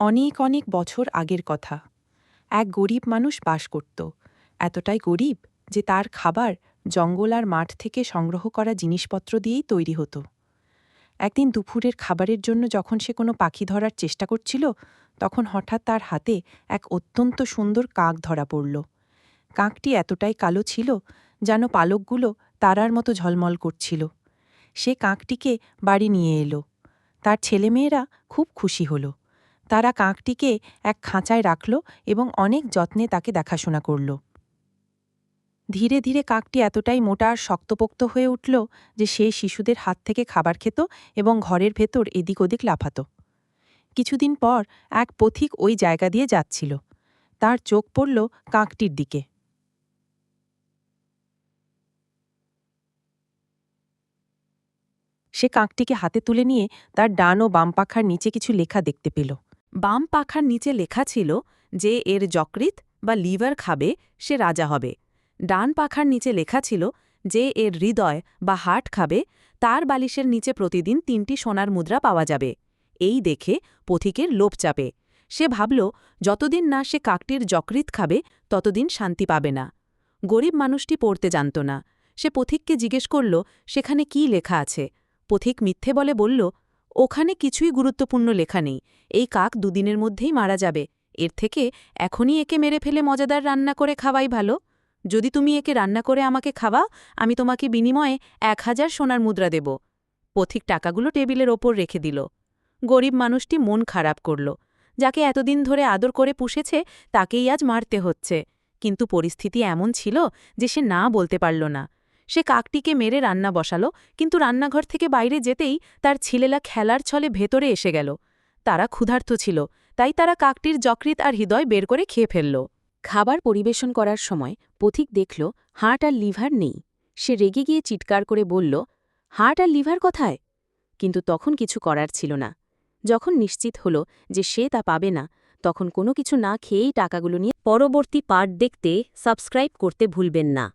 অনেক অনেক বছর আগের কথা। এক গরিব মানুষ বাস করত। এতটাই গরিব যে তার খাবার জঙ্গল আর মাঠ থেকে সংগ্রহ করা জিনিসপত্র দিয়েই তৈরি হতো। একদিন দুপুরের খাবারের জন্য যখন সে কোনো পাখি ধরার চেষ্টা করছিল, তখন হঠাৎ তার হাতে এক অত্যন্ত সুন্দর কাক ধরা পড়ল। কাকটি এতটাই কালো ছিল যেন পালকগুলো তারার মতো ঝলমল করছিল। সে কাকটিকে বাড়ি নিয়ে এলো। তার ছেলেমেয়েরা খুব খুশি হল। তারা কাকটিকে এক খাঁচায় রাখল এবং অনেক যত্নে তাকে দেখাশোনা করল। ধীরে ধীরে কাকটি এতটাই মোটা আর শক্তপোক্ত হয়ে উঠল যে সে শিশুদের হাত থেকে খাবার খেত এবং ঘরের ভেতর এদিক ওদিক লাফাত। কিছুদিন পর এক পথিক ওই জায়গা দিয়ে যাচ্ছিল। তার চোখ পড়ল কাকটির দিকে। সে কাকটিকে হাতে তুলে নিয়ে তার ডান ও বাম পাখার নিচে কিছু লেখা দেখতে পেল। বাম পাখার নিচে লেখা ছিল যে এর যকৃত বা লিভার খাবে, সে রাজা হবে। ডান পাখার নিচে লেখা ছিল যে এর হৃদয় বা হার্ট খাবে, তার বালিশের নিচে প্রতিদিন তিনটি সোনার মুদ্রা পাওয়া যাবে। এই দেখে পথিকের লোভ চাপে। সে ভাবল, যতদিন না সে কাকটির যকৃত খাবে, ততদিন শান্তি পাবে না। গরিব মানুষটি পড়তে জানত না। সে পথিককে জিজ্ঞেস করল, সেখানে কি লেখা আছে? পথিক মিথ্যে বলে বলল ওখানে কিছুই গুরুত্বপূর্ণ লেখা নেই। এই কাক দুদিনের মধ্যেই মারা যাবে। এর থেকে এখনই একে মেরে ফেলে মজাদার রান্না করে খাওয়াই ভালো। যদি তুমি একে রান্না করে আমাকে খাওয়া আমি তোমাকে বিনিময়ে এক হাজার সোনার মুদ্রা দেব। পথিক টাকাগুলো টেবিলের ওপর রেখে দিল। গরিব মানুষটি মন খারাপ করল। যাকে এতদিন ধরে আদর করে পুষেছে, তাকেই আজ মারতে হচ্ছে। কিন্তু পরিস্থিতি এমন ছিল যে সে না বলতে পারল না। সে কাকটিকে মেরে রান্না বসালো, কিন্তু রান্নাঘর থেকে বাইরে যেতেই তার ছেলেলা খেলার ছলে ভেতরে এসে গেল। তারা ক্ষুধার্ত ছিল, তাই তারা কাকটির যকৃত আর হৃদয় বের করে খেয়ে ফেলল। খাবার পরিবেশন করার সময় পথিক দেখল হার্ট আর লিভার নেই। সে রেগে গিয়ে চিৎকার করে বলল হার্ট আর লিভার কোথায়? কিন্তু তখন কিছু করার ছিল না। যখন নিশ্চিত হল যে সে তা পাবে না, তখন কোনো কিছু না খেয়েই টাকাগুলো নিয়ে পরবর্তী পার্ট দেখতে সাবস্ক্রাইব করতে ভুলবেন না।